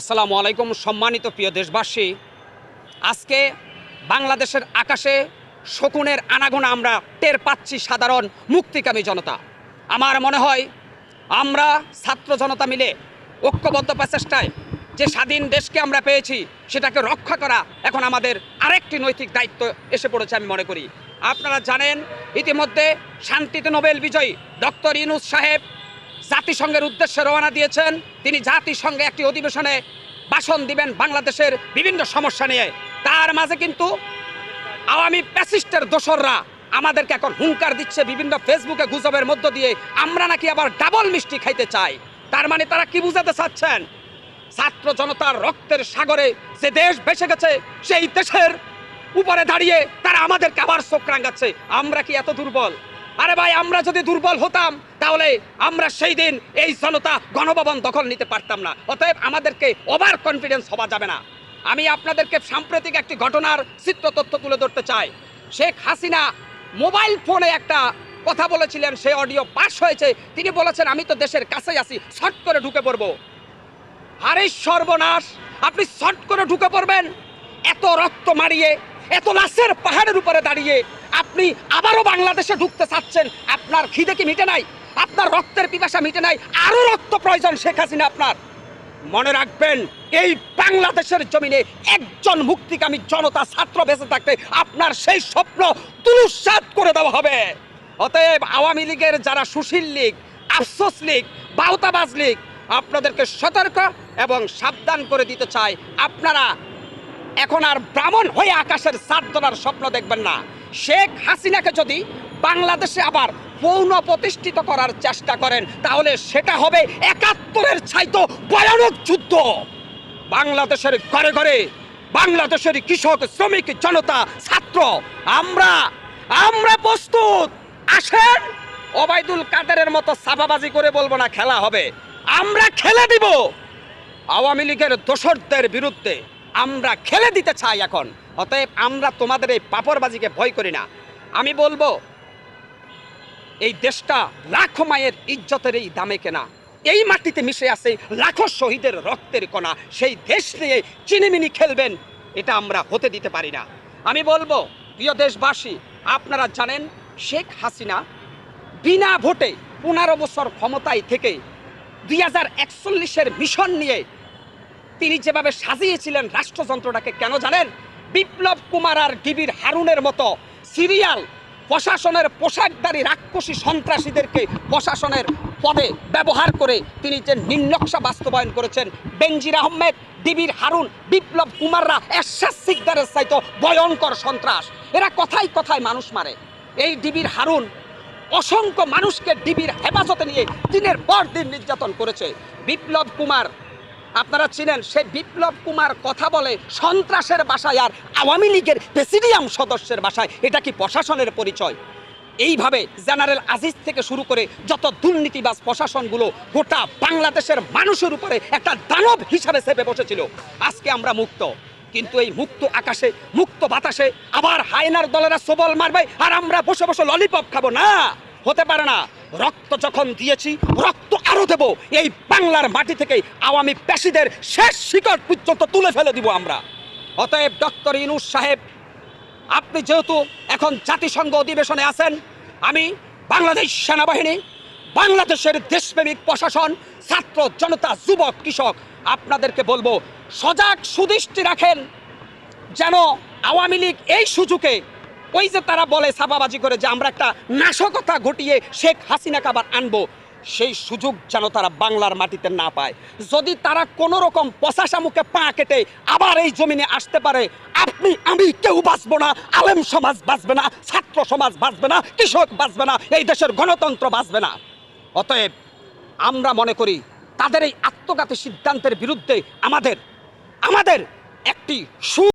আসসালামু আলাইকুম সম্মানিত প্রিয় দেশবাসী। আজকে বাংলাদেশের আকাশে শকুনের আনাগোনা আমরা টের পাচ্ছি সাধারণ মুক্তিকামী জনতা। আমার মনে হয় আমরা ছাত্র জনতা মিলে ঐক্যবদ্ধ প্রচেষ্টায় যে স্বাধীন দেশকে আমরা পেয়েছি, সেটাকে রক্ষা করা এখন আমাদের আরেকটি নৈতিক দায়িত্ব এসে পড়েছে আমি মনে করি। আপনারা জানেন, ইতিমধ্যে শান্তিতে নোবেল বিজয়ী ডক্টর ইনুস সাহেব জাতিসংঘের উদ্দেশ্যে রওনা দিয়েছেন। তিনি জাতিসংঘে একটি অধিবেশনে ভাষণ দিবেন বাংলাদেশের বিভিন্ন সমস্যা নিয়ে। তার মাঝে কিন্তু আওয়ামী প্যাসিস্টের দোসররা আমাদেরকে এখন হুঙ্কার দিচ্ছে বিভিন্ন ফেসবুকে গুজবের মধ্য দিয়ে। আমরা নাকি আবার ডাবল মিষ্টি খাইতে চাই। তার মানে তারা কি বুঝাতে চাচ্ছেন? ছাত্র জনতার রক্তের সাগরে যে দেশ বেসে গেছে, সেই দেশের উপরে দাঁড়িয়ে তারা আমাদেরকে আবার চোখ রাঙাচ্ছে। আমরা কি এত দুর্বল? আরে ভাই, আমরা যদি দুর্বল হতাম, তাহলে আমরা সেই দিন এই জনতা গণভবন দখল নিতে পারতাম না। অতএব আমাদেরকে ওভার কনফিডেন্স হওয়া যাবে না। আমি আপনাদেরকে সাম্প্রতিক একটি ঘটনার চিত্র তথ্য তুলে ধরতে চাই। শেখ হাসিনা মোবাইল ফোনে একটা কথা বলেছিলেন সেই অডিও পাস হয়েছে। তিনি বলেছেন, আমি তো দেশের কাছেই আছি শর্ট করে ঢুকে পড়ব। আরে সর্বনাশ, আপনি শর্ট করে ঢুকে পড়বেন। এত রক্ত মারিয়ে এত লাশের পাহাড়ের উপরে দাঁড়িয়ে আপনি আবারও বাংলাদেশে ঢুকতে চাচ্ছেন, আপনার খিদে কি মিটে নাই? আপনার রক্তের পিপাসা মিটে নাই, আরও রক্ত প্রয়োজন শেখ হাসিনা আপনার। মনে রাখবেন, এই বাংলাদেশের জমিনে একজন মুক্তিকামী জনতা ছাত্র বেঁচে থাকতে আপনার সেই স্বপ্ন তুলুসাত করে দেওয়া হবে। অতএব আওয়ামী লীগের যারা সুশীল লীগ, আফসোস লীগ, বাউতাবাজ লীগ, আপনাদেরকে সতর্ক এবং সাবধান করে দিতে চাই। আপনারা এখন আর ব্রাহ্মণ হয়ে আকাশের সাত ধরার স্বপ্ন দেখবেন না। শেখ হাসিনাকে যদি বাংলাদেশে আবার পৌন প্রতিষ্ঠিত করার চেষ্টা করেন, তাহলে সেটা হবে একাত্তরের ছাইতো ভয়ানক যুদ্ধ। বাংলাদেশের ঘরে ঘরে বাংলাদেশের কৃষক, শ্রমিক, জনতা, ছাত্র, আমরা আমরা প্রস্তুত। আসেন, ওবায়দুল কাদেরের মতো সাফাবাজি করে বলব না, খেলা হবে। আমরা খেলে দিব। আওয়ামী লীগের দোসরদের বিরুদ্ধে আমরা খেলে দিতে চাই এখন। অতএব আমরা তোমাদের এই পাপড়বাজিকে ভয় করি না। আমি বলব, এই দেশটা লাখো মায়ের ইজ্জতের এই দামে কেনা। এই মাটিতে মিশে আছে লাখো শহীদের রক্তের কণা। সেই দেশ নিয়ে চিনিমিনি খেলবেন, এটা আমরা হতে দিতে পারি না। আমি বলব, প্রিয় দেশবাসী, আপনারা জানেন, শেখ হাসিনা বিনা ভোটে পনেরো বছর ক্ষমতায় থেকে দুই হাজার একচল্লিশের মিশন নিয়ে তিনি যেভাবে সাজিয়েছিলেন রাষ্ট্রযন্ত্রটাকে, কেন জানেন? বিপ্লব কুমার আর ডিবির হারুনের মতো সিরিয়াল প্রশাসনের পোশাকধারী রাক্ষসী সন্ত্রাসীদেরকে প্রশাসনের পদে ব্যবহার করে তিনি যে নির্নকশা বাস্তবায়ন করেছেন, বেনজির আহমেদ ডিবির হারুন, বিপ্লব কুমাররা, এরশাদ সিকদারের চাইতো ভয়ঙ্কর সন্ত্রাস। এরা কথায় কথায় মানুষ মারে। এই ডিবির হারুন অসংখ্য মানুষকে ডিবির হেফাজতে নিয়ে দিনের পর দিন নির্যাতন করেছে। বিপ্লব কুমার আপনারা চিনেন সে বিপ্লব কুমার কথা বলে সন্ত্রাসের বাসায় আর আওয়ামী লীগের প্রেসিডিয়াম সদস্যের বাসায়। এটা কি প্রশাসনের পরিচয়? এইভাবে জেনারেল আজিজ থেকে শুরু করে যত দুর্নীতিবাজ প্রশাসনগুলো গোটা বাংলাদেশের মানুষের উপরে একটা দানব হিসাবে চেপে বসেছিল, আজকে আমরা মুক্ত। কিন্তু এই মুক্ত আকাশে, মুক্ত বাতাসে আবার হায়নার দলেরা সবল মারবে আর আমরা বসে বসে ললিপপ খাব না। হতে পারে না। রক্ত যখন দিয়েছি, রক্ত আরও দেব। এই বাংলার মাটি থেকে আওয়ামী পেশিদের শেষ শিকড় পর্যন্ত তুলে ফেলে দিব আমরা। অতএব ডক্টর ইনুস সাহেব, আপনি যেহেতু এখন জাতিসংঘ অধিবেশনে আছেন, আমি বাংলাদেশ সেনাবাহিনী, বাংলাদেশের দেশপ্রেমিক প্রশাসন, ছাত্র জনতা, যুবক, কৃষক, আপনাদেরকে বলব, সজাগ সুদৃষ্টি রাখেন। যেন আওয়ামী লীগ এই সুযোগে ওই যে তারা বলে ছাপাবাজি করে যে আমরা একটা নাশকতা ঘটিয়ে শেখ হাসিনাকে আবার আনব, সেই সুযোগ যেন তারা বাংলার মাটিতে না পায়। যদি তারা কোনো রকম পশাসা মুখে পা কেটে আবার এই জমিনে আসতে পারে, আপনি, আমি কেউ বাঁচবো না, আলেম সমাজ বাঁচবে না, ছাত্র সমাজ বাঁচবে না, কৃষক বাঁচবে না, এই দেশের গণতন্ত্র বাঁচবে না। অতএব আমরা মনে করি তাদের এই আত্মঘাতী সিদ্ধান্তের বিরুদ্ধে আমাদের আমাদের একটি সু